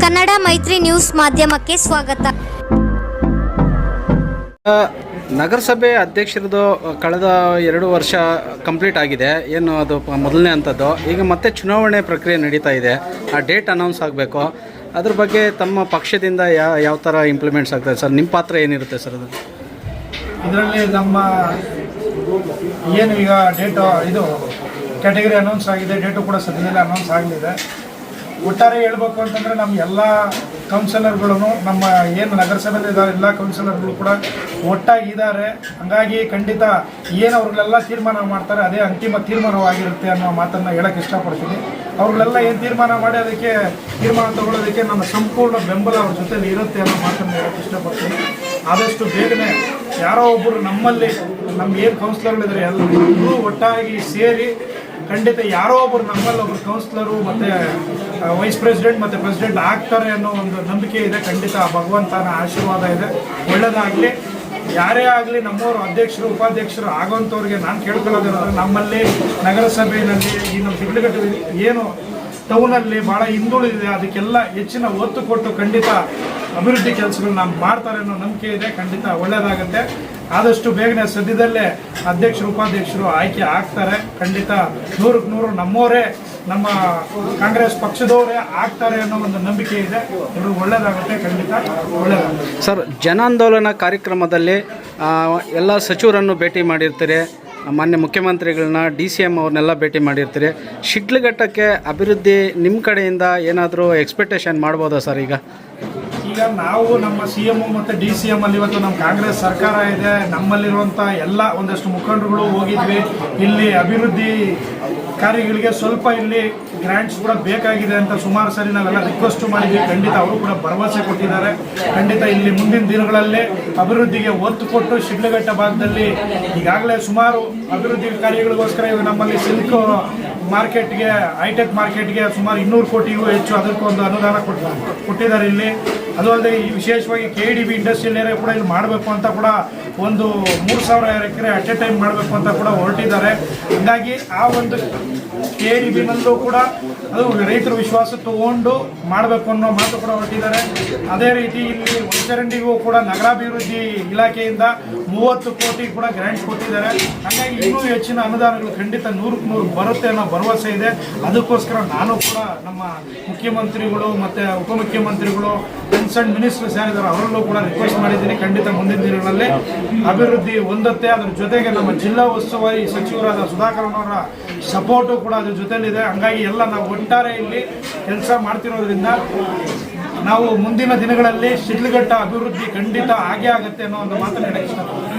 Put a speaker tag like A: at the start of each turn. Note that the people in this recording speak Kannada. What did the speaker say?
A: ಕನ್ನಡ ಮೈತ್ರಿ ನ್ಯೂಸ್ ಮಾಧ್ಯಮಕ್ಕೆ ಸ್ವಾಗತ.
B: ನಗರಸಭೆ ಅಧ್ಯಕ್ಷರದು ಕಳೆದ ಎರಡು ವರ್ಷ ಕಂಪ್ಲೀಟ್ ಆಗಿದೆ. ಏನು ಅದು ಪ- ಮೊದಲನೇ ಅಂಥದ್ದು. ಈಗ ಮತ್ತೆ ಚುನಾವಣೆ ಪ್ರಕ್ರಿಯೆ ನಡೀತಾ ಇದೆ. ಆ ಡೇಟ್ ಅನೌನ್ಸ್ ಆಗಬೇಕು. ಅದ್ರ ಬಗ್ಗೆ ತಮ್ಮ ಪಕ್ಷದಿಂದ ಯಾವ ಯಾವ ಥರ ಇಂಪ್ಲಿಮೆಂಟ್ಸ್ ಆಗ್ತದೆ ಸರ್? ನಿಮ್ಮ ಪಾತ್ರ ಏನಿರುತ್ತೆ ಸರ್ ಅದು?
C: ಇದರಲ್ಲಿ ನಮ್ಮ ಏನು ಈಗ ಡೇಟು ಇದು ಕ್ಯಾಟಗರಿ ಅನೌನ್ಸ್ ಆಗಿದೆ. ಡೇಟು ಕೂಡ ಸದ್ಯದಲ್ಲೇ ಅನೌನ್ಸ್ ಆಗಲಿದೆ. ಒಟ್ಟಾರೆ ಹೇಳ್ಬೇಕು ಅಂತಂದರೆ ನಮ್ಮ ಎಲ್ಲ ಕೌನ್ಸಿಲರ್ಗಳು ನಮ್ಮ ಏನು ನಗರಸಭೆಯಲ್ಲಿ ಇದ್ದಾರೆ ಎಲ್ಲ ಕೌನ್ಸಿಲರ್ಗಳು ಕೂಡ ಒಟ್ಟಾಗಿದ್ದಾರೆ. ಹಂಗಾಗಿ ಖಂಡಿತ ಏನು ಅವ್ರಿಗೆಲ್ಲ ತೀರ್ಮಾನ ಮಾಡ್ತಾರೆ ಅದೇ ಅಂತಿಮ ತೀರ್ಮಾನವಾಗಿರುತ್ತೆ ಅನ್ನೋ ಮಾತನ್ನು ಹೇಳಕ್ಕೆ ಇಷ್ಟಪಡ್ತೀನಿ. ಅವ್ರಿಗೆಲ್ಲ ಏನು ತೀರ್ಮಾನ ಮಾಡಿ ಅದಕ್ಕೆ ತೀರ್ಮಾನ ತಗೊಳ್ಳೋದಕ್ಕೆ ನಮ್ಮ ಸಂಪೂರ್ಣ ಬೆಂಬಲ ಅವ್ರ ಜೊತೆಲಿ ಇರುತ್ತೆ ಅನ್ನೋ ಮಾತನ್ನು ಹೇಳಕ್ಕೆ ಇಷ್ಟಪಡ್ತೀನಿ. ಆದಷ್ಟು ಬೇಗನೆ ಯಾರೋ ಒಬ್ಬರು ನಮ್ಮಲ್ಲಿ ನಮ್ಮ ಏನು ಕೌನ್ಸಿಲರ್ಗಳಿದ್ದಾರೆ ಎಲ್ಲರೂ ಒಟ್ಟಾಗಿ ಸೇರಿ ಖಂಡಿತ ಯಾರೋ ಒಬ್ಬರು ನಮ್ಮಲ್ಲಿ ಒಬ್ಬರು ಕೌನ್ಸಿಲರು ಮತ್ತು ವೈಸ್ ಪ್ರೆಸಿಡೆಂಟ್ ಮತ್ತು ಪ್ರೆಸಿಡೆಂಟ್ ಆಗ್ತಾರೆ ಅನ್ನೋ ಒಂದು ನಂಬಿಕೆ ಇದೆ. ಖಂಡಿತ ಭಗವಂತನ ಆಶೀರ್ವಾದ ಇದೆ. ಒಳ್ಳೆಯದಾಗಲಿ ಯಾರೇ ಆಗಲಿ ನಮ್ಮವರು ಅಧ್ಯಕ್ಷರು, ಉಪಾಧ್ಯಕ್ಷರು ಆಗೋಂಥವ್ರಿಗೆ ನಾನು ಕೇಳ್ಕೊಳ್ಳೋದೇನಂದ್ರೆ ನಮ್ಮಲ್ಲಿ ನಗರಸಭೆಯಲ್ಲಿ ಈ ನಮ್ಮ ತಿಂಗ್ಳುಗಟ್ಟು ಏನು ಟೌನಲ್ಲಿ ಭಾಳ ಹಿಂದುಳಿದಿದೆ ಅದಕ್ಕೆಲ್ಲ ಹೆಚ್ಚಿನ ಒತ್ತು ಕೊಟ್ಟು ಖಂಡಿತ ಅಭಿವೃದ್ಧಿ ಕೆಲಸಗಳನ್ನ ಮಾಡ್ತಾರೆ ಅನ್ನೋ ನಂಬಿಕೆ ಇದೆ, ಖಂಡಿತ ಒಳ್ಳೆಯದಾಗುತ್ತೆ ಆದಷ್ಟು ಬೇಗನೆ ಸದ್ಯದಲ್ಲೇ ಅಧ್ಯಕ್ಷರು ಉಪಾಧ್ಯಕ್ಷರು ಆಯ್ಕೆ ಆಗ್ತಾರೆ. ಖಂಡಿತ ನೂರಕ್ಕೆ ನೂರು ನಮ್ಮವರೇ ನಮ್ಮ ಕಾಂಗ್ರೆಸ್ ಪಕ್ಷದವರೇ ಆಗ್ತಾರೆ ಅನ್ನೋ ಒಂದು ನಂಬಿಕೆ ಇದೆ. ಇವರು ಒಳ್ಳೆಯದಾಗುತ್ತೆ ಖಂಡಿತ ಒಳ್ಳೆಯದಾಗುತ್ತೆ
B: ಸರ್, ಜನಾಂದೋಲನ ಕಾರ್ಯಕ್ರಮದಲ್ಲಿ ಎಲ್ಲ ಸಚಿವರನ್ನು ಭೇಟಿ ಮಾಡಿರ್ತೀರಿ. ಮಾನ್ಯ ಮುಖ್ಯಮಂತ್ರಿಗಳನ್ನ ಡಿ ಸಿ ಎಂ ಅವ್ರನ್ನೆಲ್ಲ ಭೇಟಿ ಮಾಡಿರ್ತೀರಿ. ಶಿಡ್ಲಘಟ್ಟಕ್ಕೆ ಅಭಿವೃದ್ಧಿ ನಿಮ್ಮ ಕಡೆಯಿಂದ ಏನಾದರೂ ಎಕ್ಸ್ಪೆಕ್ಟೇಷನ್ ಮಾಡ್ಬೋದಾ ಸರ್ ಈಗ?
C: ಈಗ ನಾವು ನಮ್ಮ ಸಿ ಎಂ ಮತ್ತು ಡಿ ಸಿ ಎಂ ಅಲ್ಲಿ ಇವತ್ತು ನಮ್ಮ ಕಾಂಗ್ರೆಸ್ ಸರ್ಕಾರ ಇದೆ. ನಮ್ಮಲ್ಲಿರುವಂಥ ಎಲ್ಲ ಒಂದಷ್ಟು ಮುಖಂಡರುಗಳು ಹೋಗಿದ್ವಿ. ಇಲ್ಲಿ ಅಭಿವೃದ್ಧಿ ಕಾರ್ಯಗಳಿಗೆ ಸ್ವಲ್ಪ ಇಲ್ಲಿ ಗ್ರ್ಯಾಂಟ್ಸ್ ಕೂಡ ಬೇಕಾಗಿದೆ ಅಂತ ಸುಮಾರು ಸರಿ ನಾವೆಲ್ಲ ರಿಕ್ವೆಸ್ಟ್ ಮಾಡಿದ್ವಿ. ಖಂಡಿತ ಅವರು ಕೂಡ ಭರವಸೆ ಕೊಟ್ಟಿದ್ದಾರೆ. ಖಂಡಿತ ಇಲ್ಲಿ ಮುಂದಿನ ದಿನಗಳಲ್ಲಿ ಅಭಿವೃದ್ಧಿಗೆ ಒತ್ತು ಕೊಟ್ಟು ಶಿಡ್ಲಘಟ್ಟ ಭಾಗದಲ್ಲಿ ಈಗಾಗಲೇ ಸುಮಾರು ಅಭಿವೃದ್ಧಿ ಕಾರ್ಯಗಳಿಗೋಸ್ಕರ ಇವಾಗ ನಮ್ಮಲ್ಲಿ ಸಿಲ್ಕ್ ಮಾರ್ಕೆಟ್ಗೆ ಹೈಟೆಕ್ ಮಾರ್ಕೆಟ್ಗೆ ಸುಮಾರು ಇನ್ನೂರು ಕೋಟಿಗೂ ಹೆಚ್ಚು ಅದಕ್ಕೆ ಒಂದು ಅನುದಾನ ಕೊಟ್ಟು ಕೊಟ್ಟಿದ್ದಾರೆ ಇಲ್ಲಿ. ಅದು ಅಲ್ಲದೆ ಈ ವಿಶೇಷವಾಗಿ K D B industrial area ಕೂಡ ಇಲ್ಲಿ ಮಾಡಬೇಕು ಅಂತ ಕೂಡ ಒಂದು ಮೂರು ಸಾವಿರ ಎಕರೆ ಅಟ್ ಎ ಟೈಮ್ ಮಾಡಬೇಕು ಅಂತ ಕೂಡ ಹೊರಟಿದ್ದಾರೆ. ಹಾಗಾಗಿ ಆ ಒಂದು ಕೆ ಡಿ ಬಿನಲ್ಲೂ ಕೂಡ ಅದು ರೈತರ ವಿಶ್ವಾಸ ತಗೊಂಡು ಮಾಡಬೇಕು ಅನ್ನೋ ಮಾತು ಕೂಡ ಹೊರಟಿದ್ದಾರೆ. ಅದೇ ರೀತಿ ಇಲ್ಲಿ ಒಳಚರಂಡಿಗೂ ಕೂಡ ನಗರಾಭಿವೃದ್ಧಿ ಇಲಾಖೆಯಿಂದ ಮೂವತ್ತು ಕೋಟಿ ಕೂಡ ಗ್ರ್ಯಾಂಟ್ ಕೊಟ್ಟಿದ್ದಾರೆ. ಹಾಗಾಗಿ ಇನ್ನೂ ಹೆಚ್ಚಿನ ಅನುದಾನಗಳು ಖಂಡಿತ ನೂರಕ್ಕೆ ನೂರು ಬರುತ್ತೆ ಅನ್ನೋ ಭರವಸೆ ಇದೆ. ಅದಕ್ಕೋಸ್ಕರ ನಾನು ಕೂಡ ನಮ್ಮ ಮುಖ್ಯಮಂತ್ರಿಗಳು ಮತ್ತು ಉಪಮುಖ್ಯಮಂತ್ರಿಗಳು ಕನ್ಸರ್ನ್ ಮಿನಿಸ್ಟರ್ಸ್ ಯಾರಿದ್ದಾರೆ ಅವರಲ್ಲೂ ಕೂಡ ರಿಕ್ವೆಸ್ಟ್ ಮಾಡಿದ್ದೀನಿ ಖಂಡಿತ ಮುಂದಿನ ದಿನಗಳಲ್ಲಿ. ಅಭಿವೃದ್ಧಿ ಹೊಂದುತ್ತೆ ಅದ್ರ ಜೊತೆಗೆ ನಮ್ಮ ಜಿಲ್ಲಾ ಉಸ್ತುವಾರಿ ಸಚಿವರಾದ ಸುಧಾಕರನ್ ಅವರ ಸಪೋರ್ಟು ಕೂಡ ಅದ್ರ ಜೊತೆಯಲ್ಲಿದೆ ಹಂಗಾಗಿ ಎಲ್ಲ ನಾವು ಒಟ್ಟಾರೆ ಇಲ್ಲಿ ಕೆಲಸ ಮಾಡ್ತಿರೋದ್ರಿಂದ ನಾವು ಮುಂದಿನ ದಿನಗಳಲ್ಲಿ ಶಿಡ್ಲಘಟ್ಟ ಅಭಿವೃದ್ಧಿ ಖಂಡಿತ ಆಗೇ ಆಗುತ್ತೆ ಅನ್ನೋ ಒಂದು ಮಾತನ್ನು ಇಷ್ಟಪಡ್ತೀನಿ.